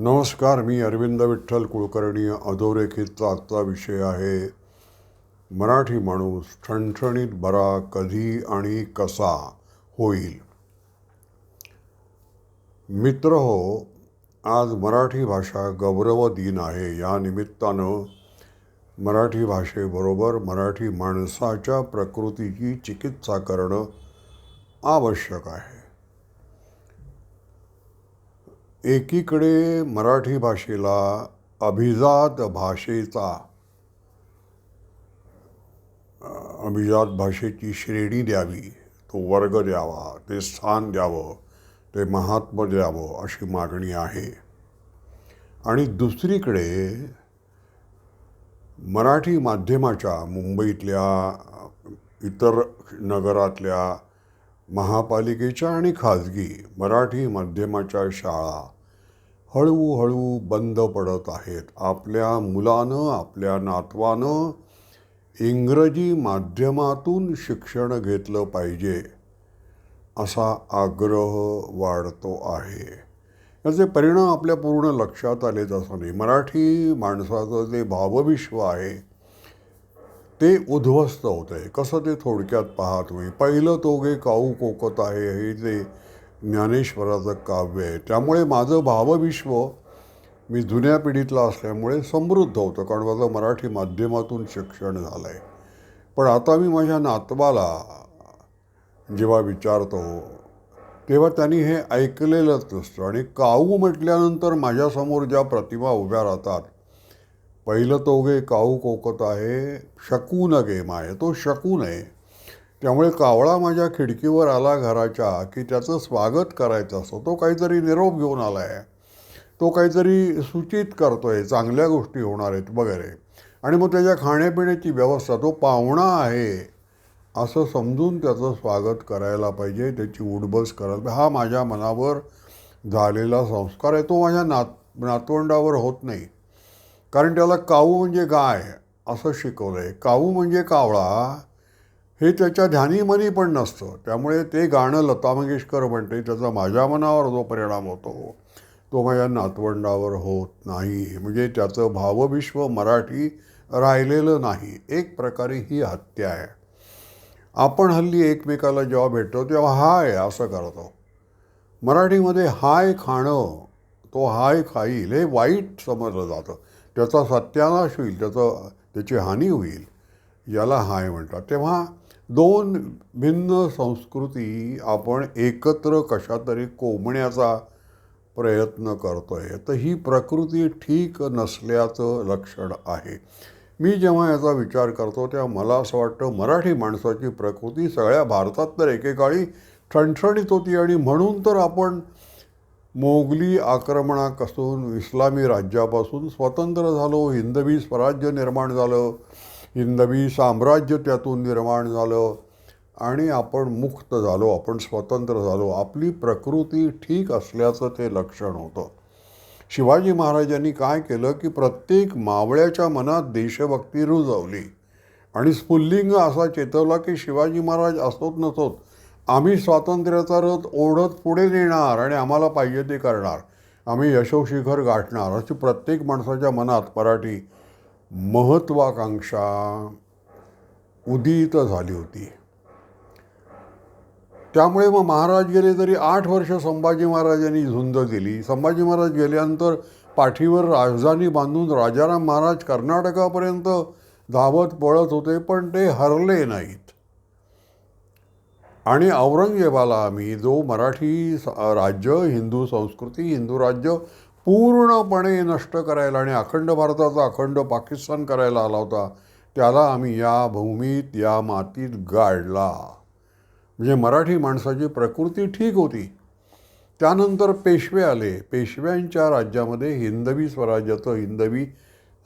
नमस्कार मी अरविंद विठ्ठल कुलकर्णी अधोरेखितचा आजचा विषय आहे मराठी माणूस ठणठणीत बरा कधी आणि कसा होईल. मित्र हो आज मराठी भाषा गौरव दिन आहे. या निमित्तानं मराठी भाषेबरोबर मराठी माणसाच्या प्रकृतीची चिकित्सा करणं आवश्यक आहे. एकीकडे मराठी भाषेला अभिजात भाषेचा अभिजात भाषेची श्रेणी द्यावी तो वर्ग द्यावा ते स्थान द्यावं ते महात्म द्यावं अशी मागणी आहे. आणि दुसरीकडे मराठी माध्यमाच्या मुंबईतल्या इतर नगरातल्या महापालिकेच्या आणि खाजगी मराठी माध्यमाच्या शाळा हळूहळू बंद पडत आहेत. आपल्या मुलानं आपल्या नातवानं इंग्रजी माध्यमातून शिक्षण घेतलं पाहिजे असा आग्रह वाढतो आहे. याचे परिणाम आपल्या पूर्ण लक्षात आलेच असं नाही मराठी माणसाचं जे भावविश्व आहे ते उद्ध्वस्त होत आहे कसं ते थोडक्यात पहा तुम्ही. पहिलं तोगे काऊ कोकत आहे हे जे ज्ञानेश्वराचं काव्य आहे. त्यामुळे माझं भावविश्व मी जुन्या पिढीतला असल्यामुळे समृद्ध होतं कारण माझं मराठी माध्यमातून शिक्षण झालं आहे पण आता मी माझ्या नातवाला जेव्हा विचारतो तेव्हा त्यांनी हे ऐकलेलंच नसतं. आणि काऊ म्हटल्यानंतर माझ्यासमोर ज्या प्रतिमा उभ्या राहतात पहिलं तो गे काऊ कोकत आहे शकून गेम आहे तो शकून आहे त्यामुळे कावळा माझ्या खिडकीवर आला घराच्या की त्याचं स्वागत करायचं असतं तो काहीतरी निरोप घेऊन आला आहे तो काहीतरी सूचित करतो आहे चांगल्या गोष्टी होणार आहेत वगैरे. आणि मग त्याच्या खाण्यापिण्याची व्यवस्था तो पाहुणा आहे. असं समजून त्याचं स्वागत करायला पाहिजे. त्याची उडबस करायला पाहिजे. हा माझ्या मनावर झालेला संस्कार आहे. तो माझ्या नात नातवंडावर होत नाही. कारण त्याला काऊ म्हणजे गाय असं शिकवलं आहे काऊ म्हणजे कावळा. हे त्याच्या ध्यानीमनी पण नसतं. त्यामुळे ते गाणं लता मंगेशकर म्हणते त्याचा माझ्या मनावर जो परिणाम होतो तो माझ्या नातवंडावर होत नाही. म्हणजे त्याचं भावविश्व मराठी राहिलेलं नाही. एक प्रकारे ही हत्या आहे. आपण हल्ली एकमेकाला जेव्हा भेटतो तेव्हा हाय असं करतो. मराठीमध्ये हाय खाणं तो हाय खाईल हे वाईट समजलं जातं. त्याचा सत्यानाश होईल त्याचं त्याची हानी होईल याला हाय म्हणतात. तेव्हा दोन भिन्न संस्कृती आपण एकत्र कशा तरी कोंबण्याचा प्रयत्न करतो आहे तर ही प्रकृती ठीक नसल्याचं लक्षण आहे. मी जेव्हा याचा विचार करतो तेव्हा मला असं वाटतं मराठी माणसाची प्रकृती सगळ्या भारतात तर एकेकाळी ठणठणीत होती आणि म्हणून तर आपण मोगली आक्रमणापासून इस्लामी राज्यापासून स्वतंत्र झालो हिंदवी स्वराज्य निर्माण झालं. हिंदवी साम्राज्य त्यातून निर्माण झालं आणि आपण मुक्त झालो आपण स्वतंत्र झालो. आपली प्रकृती ठीक असल्याचं ते लक्षण होतं. शिवाजी महाराजांनी काय केलं की प्रत्येक मावळ्याच्या मनात देशभक्ती रुजवली. आणि स्फुल्लिंग असा चेतवला की शिवाजी महाराज असोत नसोत आम्ही स्वातंत्र्याचा रथ ओढत पुढे नेणार आणि आम्हाला पाहिजे ते करणार. आम्ही यशोशिखर गाठणार अशी प्रत्येक माणसाच्या मनात मराठी महत्त्वाकांक्षा उदित झाली होती. त्यामुळे मग महाराज गेले तरी आठ वर्ष संभाजी महाराजांनी झुंज दिली. संभाजी महाराज गेल्यानंतर पाठीवर राजधानी बांधून राजाराम महाराज कर्नाटकापर्यंत धावत पळत होते पण ते हरले नाहीत. आणि औरंगजेबाला आम्ही जो मराठी राज्य हिंदू संस्कृती हिंदू राज्य पूर्णपणे नष्ट करायला आणि अखंड भारताचा अखंड पाकिस्तान करायला आला होता त्याला आम्ही या भूमीत या मातीत गाडला. म्हणजे मराठी माणसाची प्रकृती ठीक होती. त्यानंतर पेशवे आले. पेशव्यांच्या राज्यामध्ये हिंदवी स्वराज्याचं हिंदवी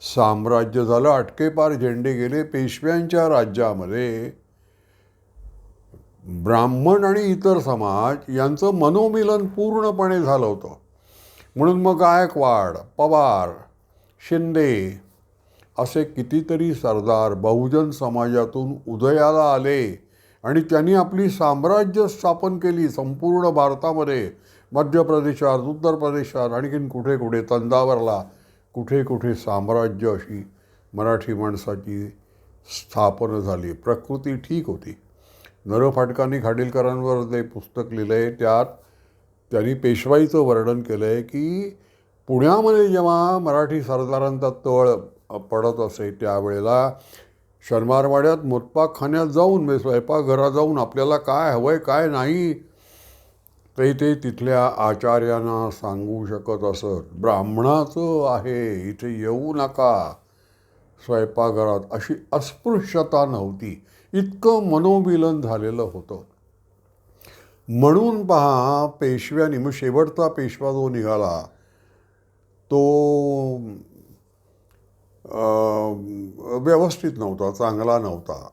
साम्राज्य झालं. अटकेपार झेंडे गेले. पेशव्यांच्या राज्यामध्ये ब्राह्मण आणि इतर समाज यांचं मनोमिलन पूर्णपणे झालं होतं. म्हणून मग गायकवाड पवार शिंदे असे कितीतरी सरदार बहुजन समाजातून उदयाला आले आणि त्यांनी आपली साम्राज्य स्थापन केली संपूर्ण भारतामध्ये. मध्य प्रदेशात उत्तर प्रदेशात आणखीन कुठे कुठे तंजावरला कुठे कुठे साम्राज्य अशी मराठी माणसाची स्थापना झाली. प्रकृती ठीक होती. नर फाटकांनी खाडीलकरांवर जे पुस्तक लिहिलं आहे त्यात त्यांनी पेशवाईचं वर्णन केलं आहे की पुण्यामध्ये जेव्हा मराठी सरदारांचा तळ पडत असे त्यावेळेला शनिवारवाड्यात मोतपाकखान्यात जाऊन म्हणजे स्वयंपाकघरात जाऊन आपल्याला काय हवं आहे काय नाही ते ते तिथल्या आचार्यांना सांगू शकत असत. ब्राह्मणाचं आहे इथे येऊ नका. स्वयंपाकघरात अशी अस्पृश्यता नव्हती. इतकं मनोमिलन झालेलं होतं. म्हणून पहा पेशव्यानी मग शेवटचा पेशवा जो निघाला तो व्यवस्थित नव्हता चांगला नव्हता.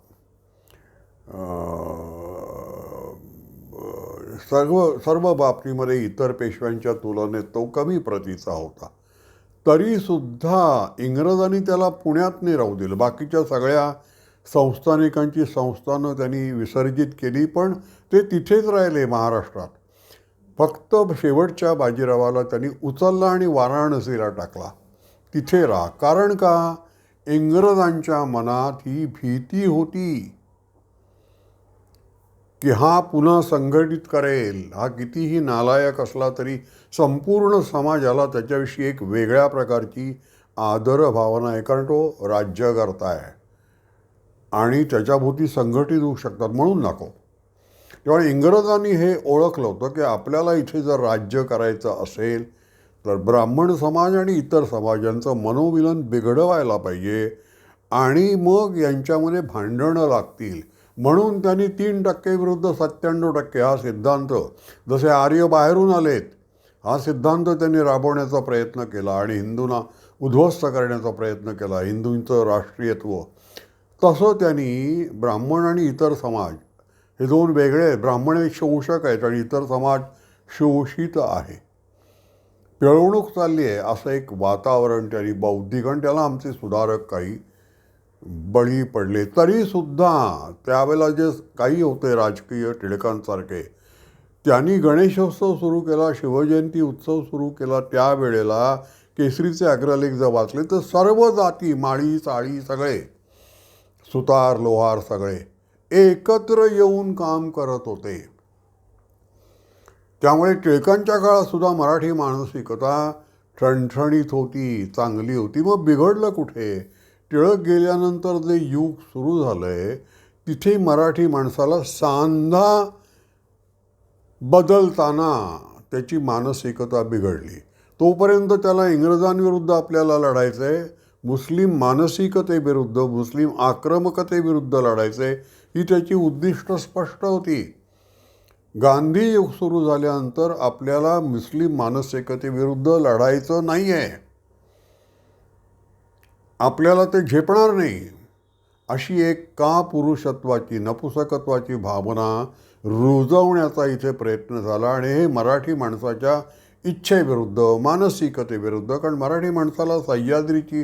सर्व सर्व बाबतीमध्ये इतर पेशव्यांच्या तुलनेत तो कमी प्रतीचा होता. तरीसुद्धा इंग्रजांनी त्याला पुण्यात नाही राहू दिलं. बाकीच्या सगळ्या संस्थानिकांची संस्थानं त्यांनी विसर्जित केली पण ते तिथेच राहिले महाराष्ट्रात. फक्त शेवटच्या बाजीरावाला त्यांनी उचलला आणि वाराणसीला टाकला. तिथे राहा. कारण का? इंग्रजांच्या मनात ही भीती होती की हा पुन्हा संघटित करेल. हा कितीही नालायक असला तरी संपूर्ण समाजाला त्याच्याविषयी एक वेगळ्या प्रकारची आदर भावना आहे कारण तो राज्यकर्ता आहे आणि त्याच्याभोवती संघटित होऊ शकतात म्हणून नको. तेव्हा इंग्रजांनी हे ओळखलं होतं की आपल्याला इथे जर राज्य करायचं असेल तर ब्राह्मण समाज आणि इतर समाजांचं मनोविलन बिघडवायला पाहिजे आणि मग यांच्यामध्ये भांडणं लागतील. म्हणून त्यांनी तीन टक्के विरुद्ध सत्त्याण्णव टक्के हा सिद्धांत जसे आर्य बाहेरून आलेत हा सिद्धांत त्यांनी राबवण्याचा प्रयत्न केला आणि हिंदूंना उद्ध्वस्त करण्याचा प्रयत्न केला. हिंदूंचं राष्ट्रीयत्व तसं त्यांनी ब्राह्मण आणि इतर समाज हे दोन वेगळे आहेत ब्राह्मण हे शोषक आहेत आणि इतर समाज शोषित आहे. पिळवणूक चालली आहे असं एक वातावरण त्यांनी बौद्धिक आणि त्याला आमचे सुधारक काही बळी पडले. तरीसुद्धा त्यावेळेला जे काही होते राजकीय टिळकांसारखे त्यांनी गणेशोत्सव सुरू केला शिवजयंती उत्सव सुरू केला. त्यावेळेला केसरीचे अग्रलेख जर वाचले तर सर्व जाती माळी चाळी सगळे सुतार लोहार सगळे एकत्र येऊन काम करत होते. त्यामुळे टिळकांच्या काळात सुद्धा मराठी मानसिकता ठणठणीत होती चांगली होती. मग बिघडलं कुठे? टिळक गेल्यानंतर जे युग सुरू झालं आहे तिथे मराठी माणसाला सांधा बदलताना त्याची मानसिकता बिघडली. तोपर्यंत त्याला इंग्रजांविरुद्ध आपल्याला लढायचं आहे मुस्लिम मानसिकतेविरुद्ध मुस्लिम आक्रमकतेविरुद्ध लढायचं आहे ही त्याची उद्दिष्ट स्पष्ट होती. गांधी युग सुरू झाल्यानंतर आपल्याला मुस्लिम मानसिकतेविरुद्ध लढायचं नाही आहे आपल्याला ते झेपणार नाही. अशी एक का पुरुषत्वाची नपुसकत्वाची भावना रुजवण्याचा इथे प्रयत्न झाला आणि हे मराठी माणसाच्या इच्छेविरुद्ध मानसिकतेविरुद्ध कारण मराठी माणसाला सह्याद्रीची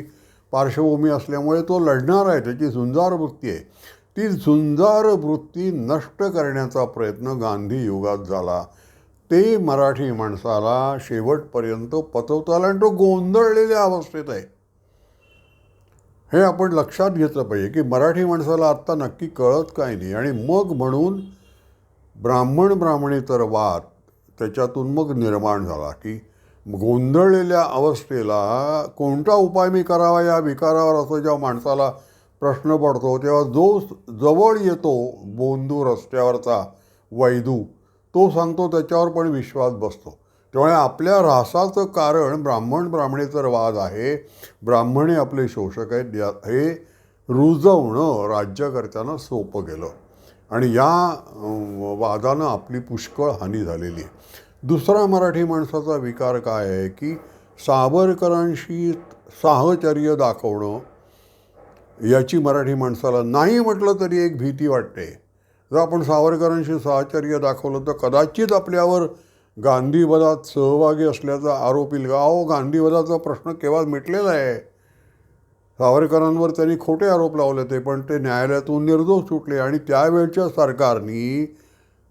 पार्श्वभूमी असल्यामुळे तो लढणार आहे त्याची झुंजार वृत्ती आहे. ती झुंजार वृत्ती नष्ट करण्याचा प्रयत्न गांधी युगात झाला. ते मराठी माणसाला शेवटपर्यंत पचवता आला आणि तो गोंधळलेल्या अवस्थेत आहे. हे आपण लक्षात घेतलं पाहिजे की मराठी माणसाला आत्ता नक्की कळत काय नाही आणि मग म्हणून ब्राह्मण ब्राह्मणेतर वाद त्याच्यातून मग निर्माण झाला की गोंधळलेल्या अवस्थेला कोणता उपाय मी करावा? या विकारावर असं जेव्हा माणसाला प्रश्न पडतो तेव्हा जो जवळ येतो बोंदू रस्त्यावरचा वैदू तो सांगतो त्याच्यावर पण विश्वास बसतो. त्यामुळे आपल्या ऱ्हासाचं कारण ब्राह्मण ब्राह्मणेतर वाद आहे. ब्राह्मणे आपले शोषक आहेत. या हे रुजवणं राज्यकर्त्यांना सोपं गेलं. आणि या वादानं आपली पुष्कळ हानी झालेली आहे. दुसरा मराठी माणसाचा विकार काय आहे की सावरकरांशी साहचर्य दाखवणं याची मराठी माणसाला नाही म्हटलं तरी एक भीती वाटते. जर आपण सावरकरांशी साहचर्य दाखवलं तर कदाचित आपल्यावर गांधीवधात सहभागी असल्याचा आरोप येईल. का अहो गांधीवधाचा प्रश्न केव्हा मिटलेला आहे. सावरकरांवर त्यांनी खोटे आरोप लावले ते पण ते न्यायालयातून निर्दोष सुटले आणि त्यावेळच्या सरकारनी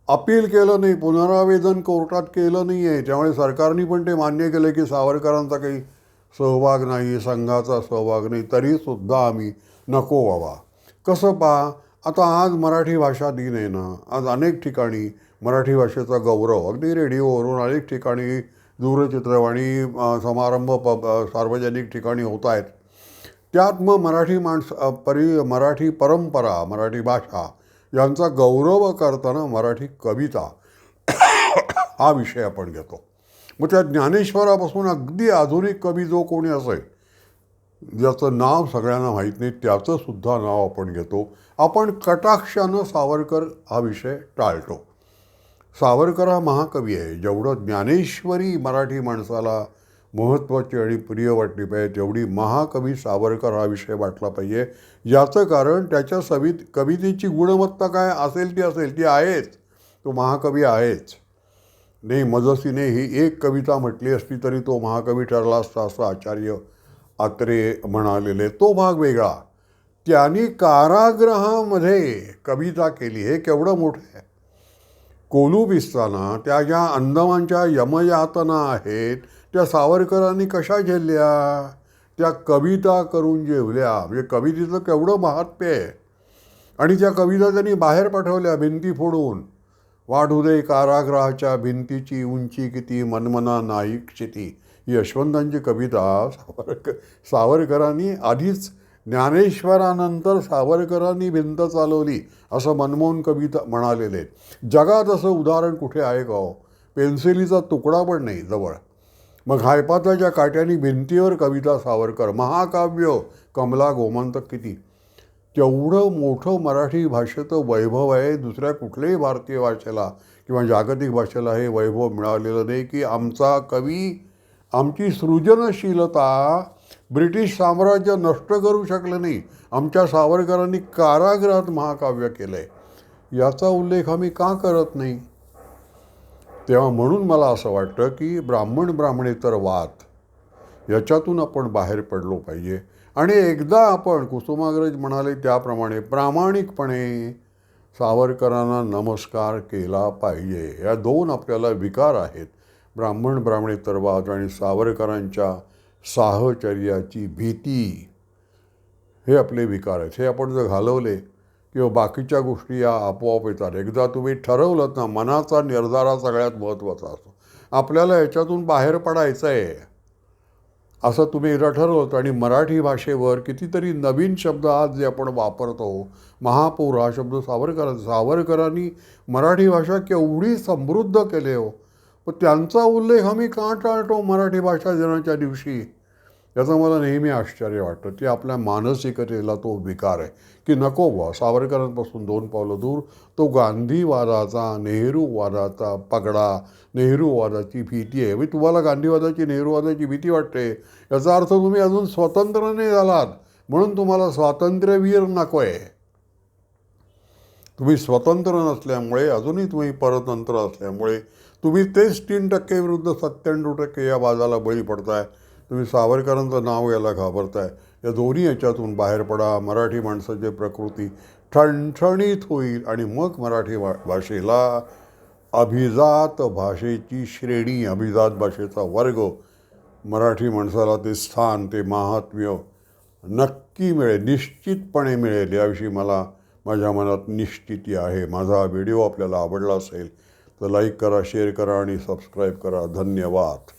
अपील केलं नाही पुनरावेदन कोर्टात केलं नाही आहे त्यामुळे सरकारने पण ते मान्य केलं की सावरकरांचा काही सहभाग नाही संघाचा सहभाग नाही तरीसुद्धा आम्ही नको व्हावा कसं पहा आता आज मराठी भाषा दिन आहे ना आज अनेक ठिकाणी मराठी भाषेचा गौरव. अगदी रेडिओवरून अनेक ठिकाणी दूरचित्रवाणी समारंभ प सार्वजनिक ठिकाणी होत आहेत. त्यात मग मराठी माणसं परी परि मराठी परंपरा मराठी भाषा यांचा गौरव करताना मराठी कविता हा विषय आपण घेतो. मग त्या ज्ञानेश्वरापासून अगदी आधुनिक कवी जो कोणी असेल ज्याचं नाव सगळ्यांना माहीत नाही त्याचंसुद्धा नाव आपण घेतो. आपण कटाक्षानं सावरकर हा विषय टाळतो. सावरकर हा महाकवी आहे. जेवढं ज्ञानेश्वरी मराठी माणसाला महत्त्वाची आणि प्रिय वाटली पाहिजे. तेवढी महाकवी सावरकर हा विषय वाटला पाहिजे. याचं कारण त्याच्या सवित कवितेची गुणवत्ता काय असेल ती असेल ती आहेच. तो महाकवी आहेच. नाही मजसीने ही एक कविता म्हटली असती तरी तो महाकवी ठरला असता असं आचार्य आत्रे म्हणालेले. तो भाग वेगळा. त्यांनी कारागृहामध्ये कविता केली. हे केवढं मोठं आहे. कोलुबिस्ताना त्या ज्या अंदमानच्या यमयातना आहेत त्या सावरकरांनी कशा झेलल्या? त्या कविता करून जेवल्या म्हणजे कवितेचं केवढं महात्म्य आहे. आणि त्या कविता त्यांनी बाहेर पाठवल्या भिंती फोडून. वाढू दे कारागृहाच्या भिंतीची उंची किती मनमना नाही क्षिती ही यशवंतांची कविता. सावरकर सावरकरांनी आधीच ज्ञानेश्वरानंतर सावरकरांनी भिंत चालवली असं मनमोहन कविता म्हणालेले आहेत. जगात असं उदाहरण कुठे आहे का पेन्सिलीचा तुकडा पण नाही जवळ. मग हायपाताच्या काट्याने भिंतीवर कविता सावरकर महाकाव्य कमला गोमंतक किती? तेवढं मोठं मराठी भाषेचं वैभव आहे दुसऱ्या कुठल्याही भारतीय भाषेला किंवा जागतिक भाषेला हे वैभव मिळालेलं नाही की आमचा कवी आमची सृजनशीलता ब्रिटिश साम्राज्य नष्ट करू शकलं नाही. आमच्या सावरकरांनी कारागृहात महाकाव्य केलं आहे याचा उल्लेख आम्ही का करत नाही? तेव्हा म्हणून मला असं वाटतं की ब्राह्मण ब्राह्मणेतर वाद याच्यातून आपण बाहेर पडलो पाहिजे. आणि एकदा आपण कुसुमाग्रज म्हणाले त्याप्रमाणे प्रामाणिकपणे सावरकरांना नमस्कार केला पाहिजे. या दोन आपल्याला विकार आहेत. ब्राह्मण ब्राह्मणेतर वाद आणि सावरकरांच्या साहचर्याची भीती हे आपले विकार आहेत. हे आपण जर घालवले किंवा बाकीच्या गोष्टी या आपोआप येतात. एकदा तुम्ही ठरवलं ना मनाचा निर्धारा सगळ्यात महत्त्वाचा असतो. आपल्याला याच्यातून बाहेर पडायचं आहे. असं तुम्ही एकदा ठरवलं आणि मराठी भाषेवर कितीतरी नवीन शब्द आज जे आपण वापरतो महापौर हा शब्द सावरकर सावरकरांनी मराठी भाषा केवढी समृद्ध केले हो. पण त्यांचा उल्लेख आम्ही का टाळतो मराठी भाषा दिनाच्या दिवशी? याचं मला नेहमी आश्चर्य वाटतं. ते आपल्या मानसिकतेला तो विकार आहे. की नको बुवा सावरकरांपासून दोन पावलं दूर. तो गांधीवादाचा नेहरूवादाचा पगडा नेहरूवादाची भीती आहे. मी तुम्हाला गांधीवादाची नेहरूवादाची भीती वाटते. याचा अर्थ तुम्ही अजून स्वतंत्र नाही झालात. म्हणून तुम्हाला स्वातंत्र्यवीर नको आहे तुम्ही स्वतंत्र नसल्यामुळे अजूनही तुम्ही परतंत्र असल्यामुळे तुम्ही तेच तीन टक्के विरुद्ध सत्त्याण्णव टक्के या वादाला बळी पडताय. तुम्ही सावरकरांचं नाव याला घाबरताय. या दोन्ही याच्यातून बाहेर पडा. मराठी माणसाची प्रकृती ठणठणीत होईल आणि मग मराठी भा भाषेला अभिजात भाषेची श्रेणी अभिजात भाषेचा वर्ग मराठी माणसाला ते स्थान ते महात्म्य नक्की मिळेल निश्चितपणे मिळेल. याविषयी मला माझ्या मनात निश्चिती आहे. माझा व्हिडिओ आपल्याला आवडला असेल तर लाईक करा शेअर करा आणि सबस्क्राईब करा. धन्यवाद.